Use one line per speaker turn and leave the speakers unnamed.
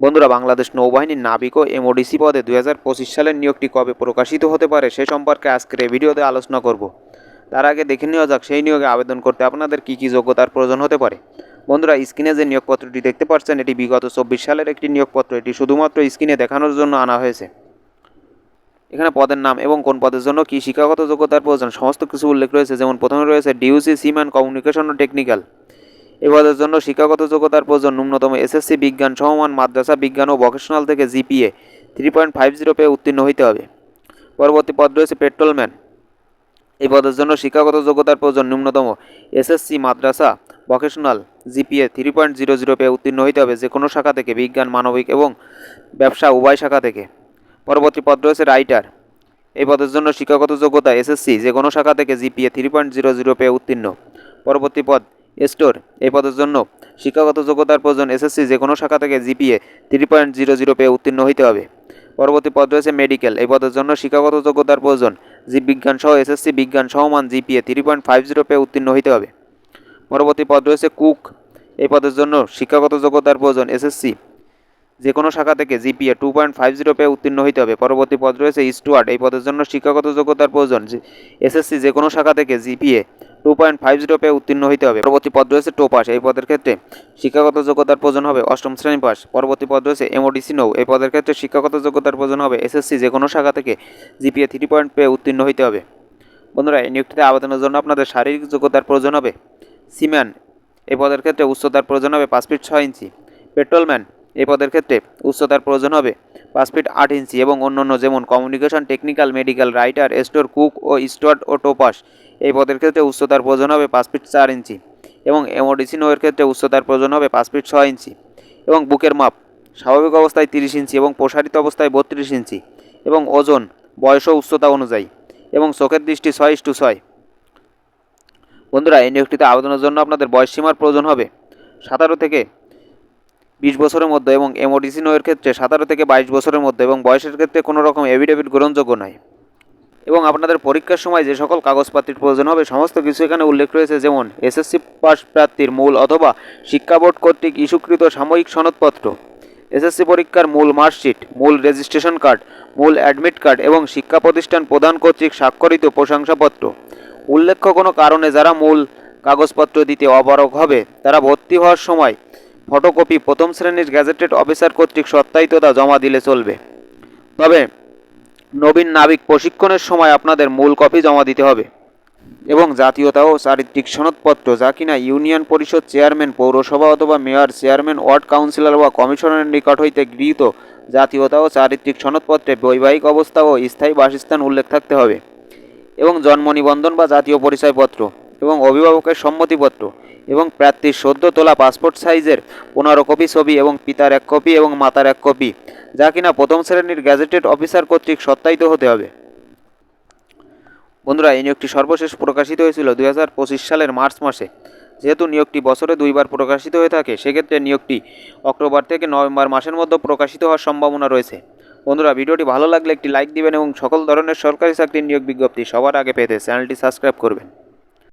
বন্ধুরা, বাংলাদেশ নৌবাহিনীর নাবিক ও এমওডিসি পদে দুই হাজার পঁচিশ সালের নিয়োগটি কবে প্রকাশিত হতে পারে সে সম্পর্কে আজকের এই ভিডিওতে আলোচনা করব। তার আগে দেখে নেওয়া যাক, সেই নিয়োগে আবেদন করতে আপনাদের কী কী যোগ্যতার প্রয়োজন হতে পারে। বন্ধুরা, স্ক্রিনে যে নিয়োগপত্রটি দেখতে পাচ্ছেন, এটি বিগত চব্বিশ সালের একটি নিয়োগপত্র। এটি শুধুমাত্র স্ক্রিনে দেখানোর জন্য আনা হয়েছে। এখানে পদের নাম এবং কোন পদের জন্য কী শিক্ষাগত যোগ্যতার প্রয়োজন, সমস্ত কিছু উল্লেখ রয়েছে। যেমন প্রথমে রয়েছে ডিউসি সিম্যান কমিউনিকেশন ও টেকনিক্যাল। এই পদের জন্য শিক্ষাগত যোগ্যতার প্রয়োজন ন্যূনতম এসএসসি বিজ্ঞান, সমমান, মাদ্রাসা বিজ্ঞান ও ভোকেশনাল থেকে GPA. Three point five zero পেয়ে উত্তীর্ণ হইতে হবে। পরবর্তী পদ রয়েছে পেট্রোলম্যান এই পদের জন্য শিক্ষাগত যোগ্যতার প্রয়োজন ন্যূনতম এসএসসি, মাদ্রাসা vocational GPA three point zero zero পেয়ে উত্তীর্ণ হইতে হবে যে কোনো শাখা থেকে, বিজ্ঞান, মানবিক এবং ব্যবসা উভয় শাখা থেকে। পরবর্তী পদ রয়েছে রাইটার এই পদের জন্য শিক্ষাগত যোগ্যতা এসএসসি, যে কোনো শাখা থেকে GPA three point zero zero পেয়ে উত্তীর্ণ। পরবর্তী পদ স্টোর। এই পদের জন্য শিক্ষাগত যোগ্যতার প্রয়োজন এসএসসি যে কোনো শাখা থেকে GPA three point zero zero পেয়ে উত্তীর্ণ হইতে হবে। পরবর্তী পদ রয়েছে মেডিকেল এই পদের জন্য শিক্ষাগত যোগ্যতার প্রয়োজন জীববিজ্ঞান সহ এসএসসি বিজ্ঞান সহমান GPA three point five zero পেয়ে উত্তীর্ণ হইতে হবে। পরবর্তী পদ রয়েছে কুক এই পদের জন্য শিক্ষাগত যোগ্যতার প্রয়োজন এসএসসি যে কোনো শাখা থেকে GPA two point five zero পেয়ে উত্তীর্ণ হইতে হবে। পরবর্তী পদ রয়েছে স্টুয়ার্ড এই পদের জন্য শিক্ষাগত যোগ্যতার প্রয়োজন এসএসসি যে কোনো শাখা থেকে GPA two point five zero পেয়ে উত্তীর্ণ হইতে হবে। পরবর্তী পদ রয়েছে টোপাস এই পদের ক্ষেত্রে শিক্ষাগত যোগ্যতার প্রয়োজন হবে অষ্টম শ্রেণি পাস পরবর্তী পদ রয়েছে এমওডিসি নৌ এই পদের ক্ষেত্রে শিক্ষাগত যোগ্যতার প্রয়োজন হবে এসএসসি যে কোনো শাখা থেকে জিপিএ থ্রি পয়েন্ট পেয়ে উত্তীর্ণ হইতে হবে। বন্ধুরা, এই নিয়োগটিতে আবেদনের জন্য আপনাদের শারীরিক যোগ্যতার প্রয়োজন হবে। সিম্যান এই পদের ক্ষেত্রে উচ্চতার প্রয়োজন হবে পাঁচ ফিট ছয় ইঞ্চি পেট্রোলম্যান এই পদের ক্ষেত্রে উচ্চতার প্রয়োজন হবে পাঁচ ফিট আট ইঞ্চি এবং অন্যান্য যেমন communication technical medical writer store cook ও স্টোয়ার্ড ও টোপাস এই পদের ক্ষেত্রে উচ্চতার প্রয়োজন হবে পাঁচ ফিট চার ইঞ্চি এবং এমওডিসি নোয়ের ক্ষেত্রে উচ্চতার প্রয়োজন হবে পাঁচ ফিট ছয় ইঞ্চি এবং বুকের মাপ স্বাভাবিক অবস্থায় তিরিশ ইঞ্চি এবং প্রসারিত অবস্থায় বত্রিশ ইঞ্চি এবং ওজন, বয়স ও উচ্চতা অনুযায়ী এবং চোখের দৃষ্টি ছয় ইস টু ছয়। বন্ধুরা, এই নিয়োগটিতে আবেদনের জন্য আপনাদের বয়স সীমার প্রয়োজন হবে। সাতারো থেকে বিশ বছরের মধ্যে এবং এমওডিসি নোয়ের ক্ষেত্রে সাতারো থেকে বাইশ বছরের মধ্যে এবং বয়সের ক্ষেত্রে কোনো রকম এভিডেভিট গ্রহণযোগ্য নয়। এবং আপনাদের পরীক্ষার সময় যে সকল কাগজপাতির প্রয়োজন হবে, সমস্ত কিছু এখানে উল্লেখ রয়েছে, যেমন এসএসসি পাস প্রার্থীর মূল অথবা শিক্ষা বোর্ড কর্তৃক ইস্যুকৃত সাময়িক সনদপত্র এসএসসি পরীক্ষার মূল মার্কশিট, মূল রেজিস্ট্রেশন কার্ড মূল অ্যাডমিট কার্ড এবং শিক্ষা প্রতিষ্ঠান প্রদান কর্তৃক স্বাক্ষরিত প্রশংসাপত্র। উল্লেখ্য কোনো কারণে যারা মূল কাগজপত্র দিতে অপারগ হবে, তারা ভর্তি হওয়ার সময় ফটোকপি প্রথম শ্রেণির গ্যাজেটেড অফিসার কর্তৃক সত্যায়িততা জমা দিলে চলবে। তবে নবীন নাবিক প্রশিক্ষণের সময় আপনাদের মূল কপি জমা দিতে হবে এবং জাতীয়তা ও চারিত্রিক সনদপত্র যা কিনা ইউনিয়ন পরিষদ চেয়ারম্যান, পৌরসভা অথবা মেয়র, চেয়ারম্যান, ওয়ার্ড কাউন্সিলর বা কমিশনারের নিকট হইতে গৃহীত জাতীয়তা ও চারিত্রিক সনদপত্রে বৈবাহিক অবস্থা ও স্থায়ী বাসস্থান উল্লেখ থাকতে হবে এবং জন্ম নিবন্ধন বা জাতীয় পরিচয়পত্র। এবং অভিভাবকের সম্মতিপত্র এবং প্রার্থীর সদ্য তোলা পাসপোর্ট সাইজের পনেরো কপি ছবি এবং পিতার এক কপি এবং মাতার এক কপি, যা কিনা প্রথম শ্রেণির গ্যাজেটেড অফিসার কর্তৃক সত্যায়িত হতে হবে। বন্ধুরা, এই নিয়োগটি সর্বশেষ প্রকাশিত হয়েছিল দুই হাজার পঁচিশ সালের মার্চ মাসে। যেহেতু নিয়োগটি বছরে দুইবার প্রকাশিত হয়ে থাকে, সেক্ষেত্রে নিয়োগটি অক্টোবর থেকে নভেম্বর মাসের মধ্যে প্রকাশিত হওয়ার সম্ভাবনা রয়েছে। বন্ধুরা, ভিডিওটি ভালো লাগলে একটি লাইক দিবেন এবং সকল ধরনের সরকারি চাকরির নিয়োগ বিজ্ঞপ্তি সবার আগে পেতে চ্যানেলটি সাবস্ক্রাইব করবেন।